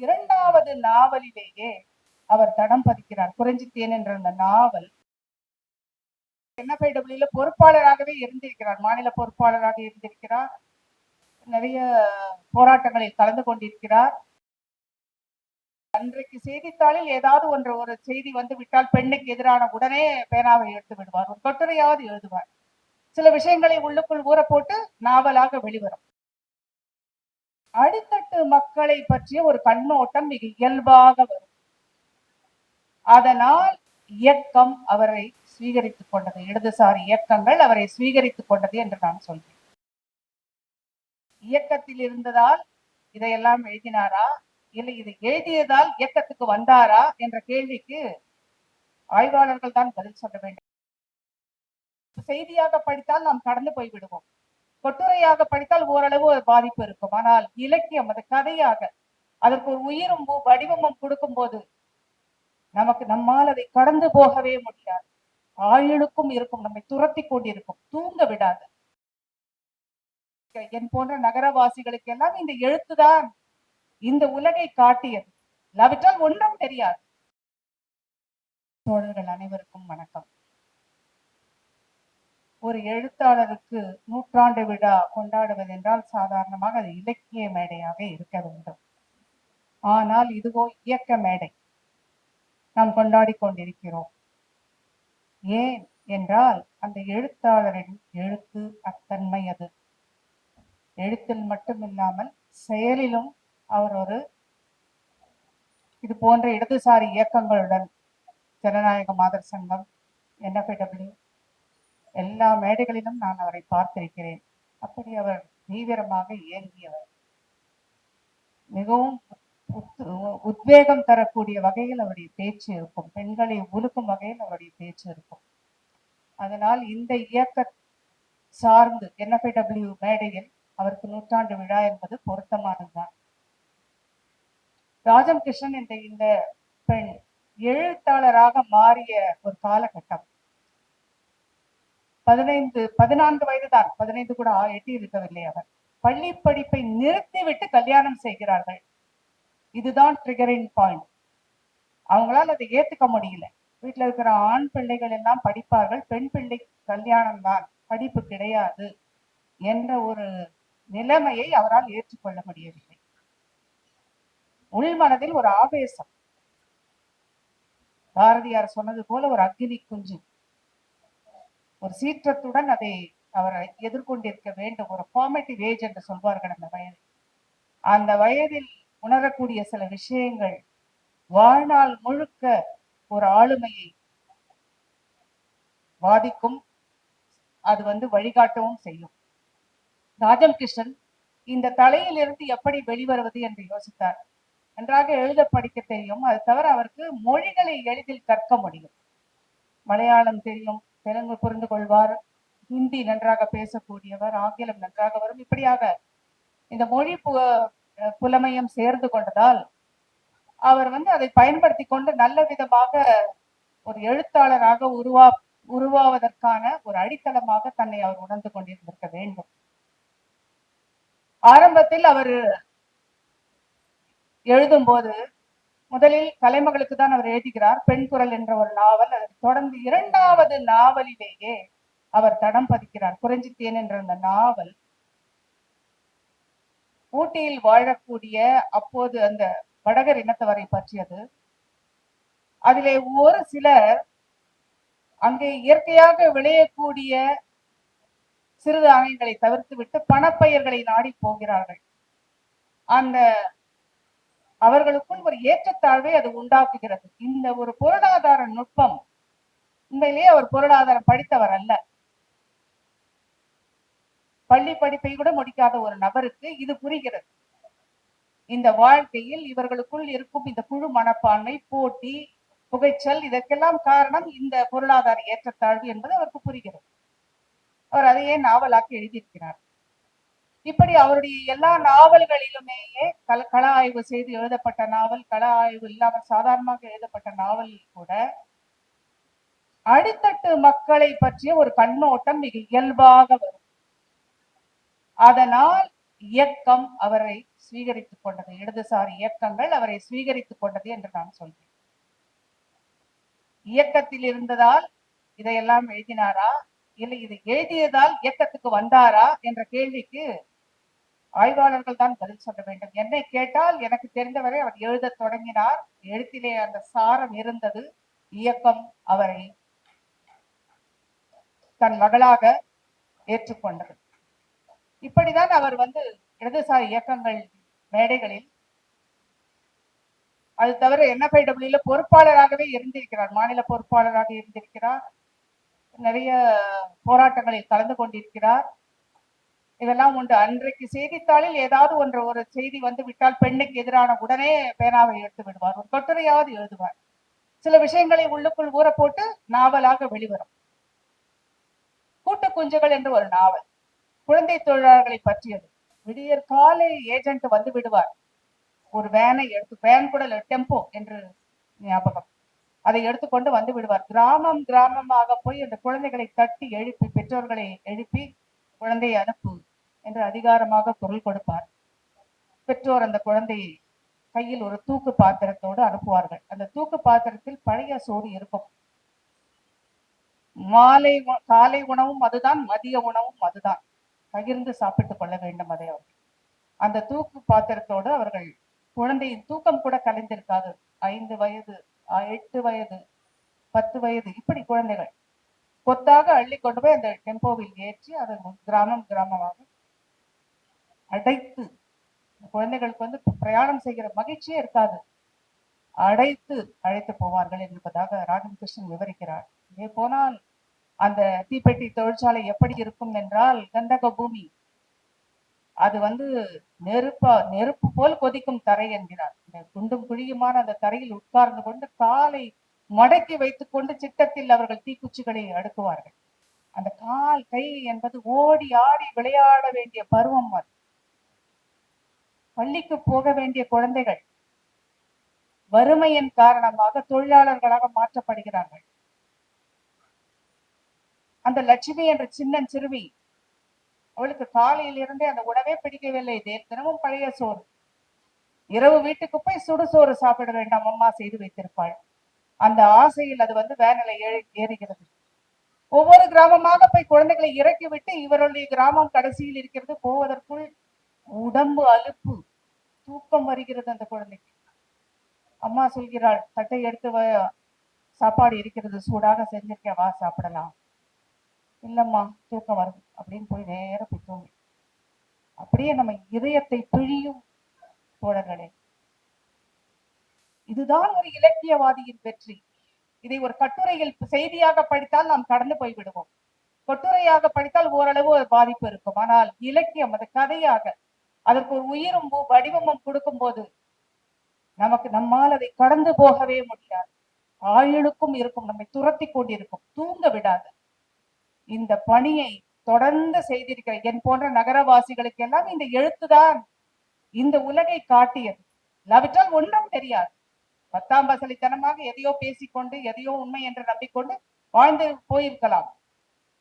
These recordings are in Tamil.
இரண்டாவது நாவலிலேயே அவர் தடம் பதிக்கிறார். குறிஞ்சித்தேன் என்ற அந்த நாவல் என்எஃப்ஐடபிள்யூல பொறுப்பாளராகவே இருந்திருக்கிறார். மாநில பொறுப்பாளராக இருந்திருக்கிறார். நிறைய போராட்டங்களில் கலந்து கொண்டிருக்கிறார். அன்றைக்கு செய்தித்தாளில் ஏதாவது ஒன்று ஒரு செய்தி வந்து விட்டால் பெண்ணுக்கு எதிரான உடனே பேனாவை எடுத்து விடுவார். ஒரு கட்டுரையாவது எழுதுவார். சில விஷயங்களை உள்ளுக்குள் ஊற போட்டு நாவலாக வெளிவரும். அடித்தட்டு மக்களை பற்றிய ஒரு கண்ணோட்டம் மிக இயல்பாக வரும். அதனால் இயக்கம் அவரை சுவீகரித்துக் கொண்டது இடதுசாரி இயக்கங்கள் அவரை சுவீகரித்துக் கொண்டது என்று நான் சொல்கிறேன். இயக்கத்தில் இருந்ததால் இதையெல்லாம் எழுதினாரா? இல்லை இதை எழுதியதால் இயக்கத்துக்கு வந்தாரா? என்ற கேள்விக்கு ஆய்வாளர்கள் தான் பதில் சொல்ல வேண்டும். செய்தியாக படித்தால் நாம் கடந்து போய் விடுவோம் கொட்டுரையாக படித்தால் ஓரளவு பாதிப்பு இருக்கும். ஆனால் இலக்கியம் அது கதையாக அதற்கு ஒரு உயிரும் வடிவமும் கொடுக்கும் போது நமக்கு நம்மால் அதை கடந்து போகவே முடியாது. ஆயுளுக்கும் இருக்கும் நம்மை துரத்தி கொண்டிருக்கும். தூங்க விடாது. என் போன்ற நகரவாசிகளுக்கு எல்லாம் இந்த எழுத்துதான் இந்த உலகை காட்டியது. இல்லாவிட்டால் ஒன்றும் தெரியாது. தோழர்கள் அனைவருக்கும் வணக்கம். ஒரு எழுத்தாளருக்கு நூற்றாண்டு விழா கொண்டாடுவது என்றால் சாதாரணமாக அது இலக்கிய மேடையாக இருக்க வேண்டும். ஆனால் இதுவோ இயக்க மேடை. நாம் கொண்டாடி கொண்டிருக்கிறோம். ஏன் என்றால் அந்த எழுத்தாளரின் எழுத்து அத்தன்மை அது. எழுத்தில் மட்டும் இல்லாமல் செயலிலும் அவர் ஒரு இது போன்ற இடதுசாரி இயக்கங்களுடன் ஜனநாயக மாதர் சங்கம் என்எஃப்டபிள்யூ எல்லா மேடைகளிலும் நான் அவரை பார்த்திருக்கிறேன். அப்படி அவர் தீவிரமாக இயங்கியவர் மிகவும் உத்வேகம் தரக்கூடிய வகையில் அவருடைய பேச்சு இருக்கும். பெண்களை உலுக்கும் வகையில் அவருடைய பேச்சு இருக்கும். அதனால் இந்த இயக்க சார்ந்து என்எஃப்டபிள்யூ மேடையில் அவருக்கு நூற்றாண்டு விழா என்பது பொருத்தமானதுதான். ராஜம் கிருஷ்ணன் என்ற இந்த பெண் எழுத்தாளராக மாறிய ஒரு காலகட்டம். பதினைந்து பதினான்கு வயதுதான். பதினைந்து கூட ஆ- எட்டி இருக்கவில்லை அவர் பள்ளி படிப்பை நிறுத்திவிட்டு கல்யாணம் செய்கிறார்கள். இதுதான் ட்ரிகரிங் பாயிண்ட் அவங்களால அதை ஏத்துக்க முடியல. வீட்டுல இருக்கிற ஆண் பிள்ளைகள் எல்லாம் படிப்பார்கள். பெண் பிள்ளை கல்யாணம் தான். படிப்பு கிடையாது என்ற ஒரு நிலைமையை அவரால் ஏற்றுக்கொள்ள முடியவில்லை. உள்மனதில் ஒரு ஆவேசம். பாரதியார் சொன்னது போல ஒரு அக்னி குஞ்சு. ஒரு சீற்றத்துடன் அதை அவர் எதிர்கொண்டிருக்க வேண்டும். ஒரு ஃபார்மேட்டிவ் ஏஜ் என்று சொல்வார்கள் அந்த வயதில். அந்த வயதில் உணரக்கூடிய சில விஷயங்கள் வாழ்நாள் முழுக்க ஒரு ஆளுமையை பாதிக்கும் அது வந்து வழிகாட்டவும் செய்யும். ராஜம் கிருஷ்ணன் இந்த தலையிலிருந்து எப்படி வெளிவருவது என்று யோசித்தார். நன்றாக எழுத படிக்க தெரியும். அது தவிர அவருக்கு மொழிகளை எளிதில் கற்க முடியும். மலையாளம் தெரியும் தெலுங்கு புரிந்து கொள்வார். ஹிந்தி நன்றாக பேசக்கூடியவர் ஆங்கிலம் நன்றாக வரும். இப்படியாக இந்த மொழி பு- புலமையும் சேர்ந்து கொண்டதால் அவர் வந்து அதை பயன்படுத்தி கொண்டு நல்ல விதமாக ஒரு எழுத்தாளராக உருவா உருவாவதற்கான ஒரு அடித்தளமாக தன்னை அவர் உணர்ந்து கொண்டிருந்திருக்க வேண்டும். ஆரம்பத்தில் அவர் எழுதும்போது முதலில் கலைமகளுக்கு தான் அவர் எழுதுகிறார் பெண் குரல் என்ற ஒரு நாவல். அதற்கு தொடர்ந்து இரண்டாவது நாவலிலேயே அவர் தடம் பதிக்கிறார். குறிஞ்சித்தேன் என்ற அந்த நாவல் ஊட்டியில் வாழக்கூடிய அப்போது அந்த வடகர் இனத்தவரை பற்றியது. அதிலே ஒரு சிலர் அங்கே இயற்கையாக விளையக்கூடிய சிறுதானியங்களை தவிர்த்து விட்டு பணப்பயிர்களை நாடி போகிறார்கள். அந்த அவர்களுக்குள் ஒரு ஏற்றத்தாழ்வை அது உண்டாக்குகிறது. இந்த ஒரு பொருளாதார நுட்பம் உண்மையிலேயே அவர் பொருளாதாரம் படித்தவர் அல்ல. பள்ளி படிப்பை கூட முடிக்காத ஒரு நபருக்கு இது புரிகிறது. இந்த வாழ்க்கையில் இவர்களுக்குள் இருக்கும் இந்த குழு மனப்பான்மை போட்டி புகைச்சல் இதற்கெல்லாம் காரணம் இந்த பொருளாதார ஏற்றத்தாழ்வு என்பது அவருக்கு புரிகிறது. அவர் அதையே நாவலாக்கி எழுதியிருக்கிறார். இப்படி அவருடைய எல்லா நாவல்களிலுமேயே கல கள ஆய்வு செய்து எழுதப்பட்ட நாவல் கள ஆய்வு இல்லாமல் சாதாரணமாக எழுதப்பட்ட நாவல் கூட அடித்தட்டு மக்களை பற்றிய ஒரு கண்ணோட்டம் மிக இயல்பாக வரும். அதனால் இயக்கம் அவரை சுவீகரித்துக் கொண்டது இடதுசாரி இயக்கங்கள் அவரை சுவீகரித்துக் கொண்டது என்று நான் சொல்கிறேன் இயக்கத்தில் இருந்ததால் இதையெல்லாம் எழுதினாரா? இல்லை இது எழுதியதால் இயக்கத்துக்கு வந்தாரா? என்ற கேள்விக்கு ஆய்வாளர்கள் தான் பதில் சொல்ல வேண்டும். என்னை கேட்டால் எனக்கு தெரிந்தவரை அவர் எழுதத் தொடங்கினார். எழுத்திலே அந்த சாரம் இருந்தது. இயக்கம் அவரை தன் மகளாக ஏற்றுக்கொண்டது. இப்படிதான் அவர் வந்து இடதுசாரி இயக்கங்கள் மேடைகளில் அது தவிர என்எஃப்ஐடபிள்யூல பொறுப்பாளராகவே இருந்திருக்கிறார். மாநில பொறுப்பாளராக இருந்திருக்கிறார். நிறைய போராட்டங்களில் கலந்து கொண்டிருக்கிறார். இதெல்லாம் உண்டு. அன்றைக்கு செய்தித்தாளில் ஏதாவது ஒன்று ஒரு செய்தி வந்து விட்டால் பெண்ணுக்கு எதிரான உடனே பேனாவை எடுத்து விடுவார். ஒரு கட்டுரையாவது எழுதுவார். சில விஷயங்களை உள்ளுக்குள் ஊற போட்டு நாவலாக வெளிவரும். கூட்டு குஞ்சுகள் என்று ஒரு நாவல். குழந்தை தொழிலாளர்களை பற்றியது. விடியற் காலை ஏஜென்ட் வந்து விடுவார். ஒரு வேனை எடுத்து வேன் கூட டெம்போ என்று ஞாபகம். அதை எடுத்துக்கொண்டு வந்து விடுவார். கிராமம் கிராமமாக போய் அந்த குழந்தைகளை தட்டி எழுப்பி பெற்றோர்களை எழுப்பி குழந்தையை அனுப்பு என்று அதிகாரமாக பொருள் கொடுப்பார். பெற்றோர் அந்த குழந்தையை கையில் ஒரு தூக்கு பாத்திரத்தோடு அனுப்புவார்கள். அந்த தூக்கு பாத்திரத்தில் பழைய சோறு இருக்கும். மாலை காலை உணவும் அதுதான் மதிய உணவும் அதுதான். பகிர்ந்து சாப்பிட்டுக் கொள்ள வேண்டும் அதை அவர்கள். அந்த தூக்கு பாத்திரத்தோடு அவர்கள் குழந்தையின் தூக்கம் கூட கலைந்திருக்காது. ஐந்து வயது எட்டு வயது பத்து வயது இப்படி குழந்தைகள். கொத்தாக அள்ளி கொண்டு போய் அந்த டெம்போவில் ஏற்றி அதை கிராமம் கிராமமாக அடைத்து குழந்தைகளுக்கு வந்து பிரயாணம் செய்கிற மகிழ்ச்சியே இருக்காது. அடைத்து அழைத்து போவார்கள் என்பதாக ராஜகிருஷ்ணன் விவரிக்கிறார். இதே போனால் அந்த தீப்பெட்டி தொழிற்சாலை எப்படி இருக்கும் என்றால் கந்தக பூமி அது வந்து நெருப்பா நெருப்பு போல் கொதிக்கும் தரை என்கிறார். இந்த குண்டும் குழியுமான அந்த தரையில் உட்கார்ந்து கொண்டு காலை மடக்கி வைத்துக் கொண்டு சிட்டத்தில் அவர்கள் தீக்குச்சிகளை அடுக்குவார்கள். அந்த கால் கை என்பது ஓடி ஆடி விளையாட வேண்டிய பருவம் அது. பள்ளிக்கு போக வேண்டிய குழந்தைகள் வறுமையின் காரணமாக தொழிலாளர்களாக மாற்றப்படுகிறார்கள். அந்த லட்சுமி என்ற சின்னன் சிறுமி அவளுக்கு காலையில் இருந்தே அந்த உணவே பிடிக்கவில்லை. தினமும் பழைய சோறு. இரவு வீட்டுக்கு போய் சுடுசோறு சாப்பிட வேண்டாம் அம்மா செய்து வைத்திருப்பாள். அந்த ஆசையில் அது வந்து வேனில ஏறி ஏறுகிறது. ஒவ்வொரு கிராமமாக போய் குழந்தைகளை இறக்கி விட்டு இவருடைய கிராமம் கடைசியில் இருக்கிறது போவதற்குள் உடம்பு அலுப்பு. தூக்கம் வருகிறது அந்த குழந்தைக்கு. அம்மா சொல்கிறாள் தட்டை எடுத்து வ- சாப்பாடு இருக்கிறது சூடாக செஞ்சிருக்கேன் வா சாப்பிடலாம். இல்லம்மா தூக்கம் வருது. அப்படின்னு போய் நேர போய் தூங்கி. அப்படியே நம்ம இதயத்தை பிழியும் தோழர்களே. இதுதான் ஒரு இலக்கியவாதியின் வெற்றி. இதை ஒரு கட்டுரையில் செய்தியாக படித்தால் நாம் கடந்து போய் விடுவோம். கட்டுரையாக படித்தால் ஓரளவு ஒரு பாதிப்பு இருக்கும். ஆனால் இலக்கியம் அது கதையாக அதற்கு ஒரு உயிரும் வடிவமும் கொடுக்கும் போது நமக்கு நம்மால் அதை கடந்து போகவே முடியாது. ஆயுளுக்கும் இருக்கும் நம்மை துரத்தி கொண்டிருக்கும். தூங்க விடாது. இந்த பணியை தொடர்ந்து செய்திருக்கிற என் போன்ற நகரவாசிகளுக்கு எல்லாம் இந்த எழுத்துதான். இந்த உலகை காட்டியது. இல்லாவிட்டால் ஒன்றும் தெரியாது. பத்தாம் பசலித்தனமாக எதையோ பேசிக்கொண்டு எதையோ உண்மை என்று நம்பிக்கொண்டு வாழ்ந்து போயிருக்கலாம்.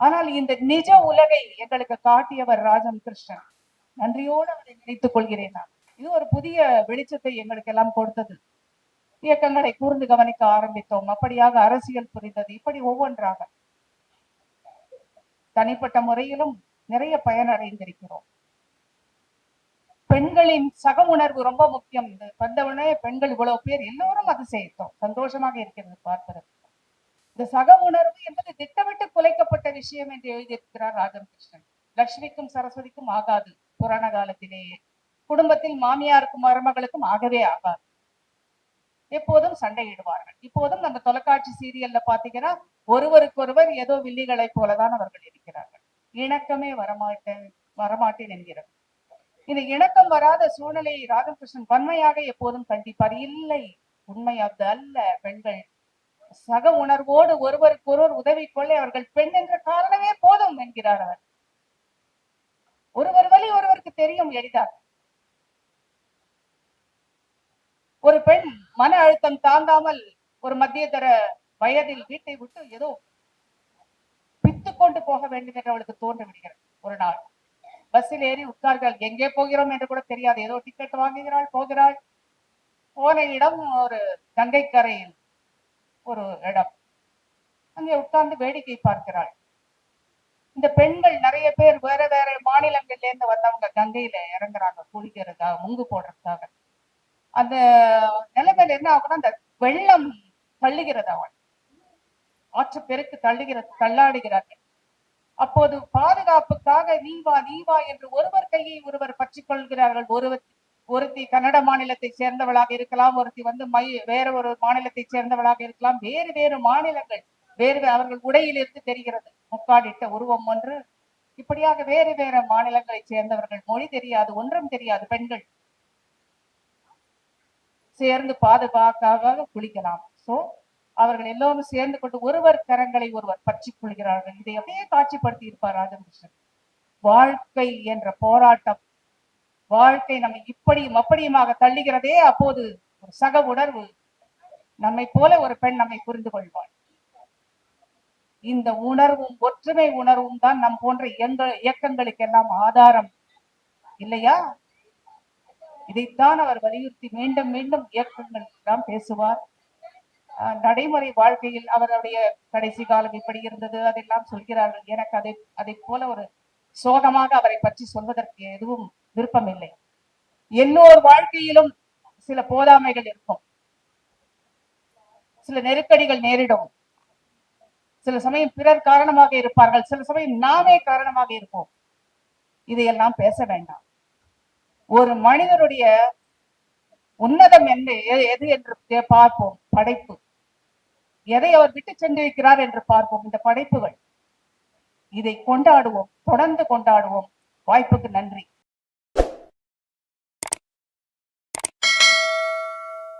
ஆனால் இந்த நிஜ உலகை எங்களுக்கு காட்டியவர் ராஜன் கிருஷ்ணன். நன்றியோடு அவரை நினைத்துக் கொள்கிறேன் நான். இது ஒரு புதிய வெளிச்சத்தை எங்களுக்கு எல்லாம் கொடுத்தது. இயக்கங்களை கூர்ந்து கவனிக்க ஆரம்பித்தோம். அப்படியாக அரசியல் புரிந்தது. இப்படி ஒவ்வொன்றாக தனிப்பட்ட முறையிலும் நிறைய பயனடைந்திருக்கிறோம் பெண்களின் சக உணர்வு ரொம்ப முக்கியம். இந்த வந்தவுடனே பெண்கள் இவ்வளவு பேர் எல்லோரும் அது செய்தோம். சந்தோஷமாக இருக்கிறது பார்ப்பதற்கு. இந்த சக உணர்வு என்பது திட்டமிட்டு குலைக்கப்பட்ட விஷயம் என்று எழுதியிருக்கிறார் ராஜகிருஷ்ணன் லட்சுமிக்கும் சரஸ்வதிக்கும் ஆகாது. புராண காலத்திலேயே குடும்பத்தில் மாமியாருக்கும் மருமகளுக்கும் ஆகவே ஆகாது. எப்போதும் சண்டையிடுவார்கள். இப்போதும் நம்ம தொலைக்காட்சி சீரியல்ல பாத்தீங்கன்னா ஒருவருக்கொருவர் ஏதோ வில்லிகளை போலதான் அவர்கள் இருக்கிறார்கள். இணக்கமே வரமாட்டேன் வரமாட்டேன் என்கிறார் இந்த இணக்கம் வராத சூழ்நிலையை ராதாகிருஷ்ணன் வன்மையாக எப்போதும் கண்டிப்பார். இல்லை உண்மை அது அல்ல பெண்கள். சக உணர்வோடு ஒருவருக்கொருவர் உதவி கொள்ள அவர்கள் பெண் என்ற காரணமே போதும் என்கிறார் அவர். ஒருவர் வழி ஒருவருக்கு தெரியும் எளிதாக ஒரு பெண் மன அழுத்தம் தாங்காமல் ஒரு மத்தியதர வயதில் வீட்டை விட்டு ஏதோ பித்து கொண்டு போக வேண்டும் என்று அவளுக்கு தோன்று விடுகிறது. ஒரு நாள் பஸ்ஸில் ஏறி உட்கார்கள். எங்கே போகிறோம்? என்று கூட தெரியாது. ஏதோ டிக்கெட் வாங்குகிறாள் போகிறாள். போன இடம் ஒரு கங்கைக்கரையில் ஒரு இடம். அங்கே உட்கார்ந்து வேடிக்கை பார்க்கிறாள். இந்த பெண்கள் நிறைய பேர் வேற வேற இருந்து வந்தவங்க கங்கையில இறங்குறாங்க குளிக்கிறதுக்காக முங்கு போடுறதுக்காக. அந்த நிலைமையில என்ன ஆகும்னா அந்த வெள்ளம் தள்ளுகிறது அவன். ஆற்று பெருக்கு தள்ளுகிறது தள்ளாடுகிறார்கள். அப்போது பாதுகாப்புக்காக நீ வா நீ வா என்று ஒருவர் கையை ஒருவர் பற்றி கொள்கிறார்கள். ஒருவர் ஒருத்தி கன்னட மாநிலத்தை சேர்ந்தவளாக இருக்கலாம் ஒருத்தி வந்து மை வேற ஒரு மாநிலத்தை சேர்ந்தவளாக இருக்கலாம். வேறு வேறு மாநிலங்கள் வேறு அவர்கள் உடையிலிருந்து தெரிகிறது. முக்காடிட்ட உருவம் ஒன்று இப்படியாக வேறு வேறு மாநிலங்களை சேர்ந்தவர்கள் மொழி தெரியாது ஒன்றும் தெரியாது பெண்கள். சேர்ந்து பாதுகாக்காக குளிக்கலாம். சோ அவர்கள் எல்லோரும் சேர்ந்து கொண்டு ஒருவர் கரங்களை ஒருவர் பற்றி கொள்கிறார்கள். இதை அப்படியே காட்சிப்படுத்தி இருப்பார் ராஜகிருஷ்ணன் வாழ்க்கை என்ற போராட்டம். வாழ்க்கை நம்மை இப்படியும் அப்படியுமாக தள்ளுகிறதே அப்போது ஒரு சக உணர்வு. நம்மை போல ஒரு பெண் நம்மை புரிந்து கொள்வாள். இந்த உணர்வும் ஒற்றுமை உணர்வும் தான் நம் போன்ற இயங்க இயக்கங்களுக்கெல்லாம் ஆதாரம். இல்லையா? இதைத்தான் அவர் வலியுறுத்தி மீண்டும் மீண்டும் இயக்கங்கள் எல்லாம் பேசுவார். ஆஹ் நடைமுறை வாழ்க்கையில் அவருடைய கடைசி காலம் இப்படி இருந்தது அதெல்லாம் சொல்கிறார்கள். எனக்கு அதை அதை போல ஒரு சோகமாக அவரை பற்றி சொல்வதற்கு எதுவும் விருப்பமில்லை. எல்லோர் வாழ்க்கையிலும் சில போதாமைகள் இருக்கும். சில நெருக்கடிகள் நேரிடும். சில சமயம் பிறர் காரணமாக இருப்பார்கள் சில சமயம் நாமே காரணமாக இருப்போம். இதையெல்லாம் பேச வேண்டாம். ஒரு மனிதருடைய உன்னதம் என்ன எது என்று பார்ப்போம் படைப்பு. எதை அவர் விட்டு சென்றிருக்கிறார் என்று பார்ப்போம் இந்த படைப்புகள். இதை கொண்டாடுவோம் தொடர்ந்து கொண்டாடுவோம். வாய்ப்புக்கு நன்றி.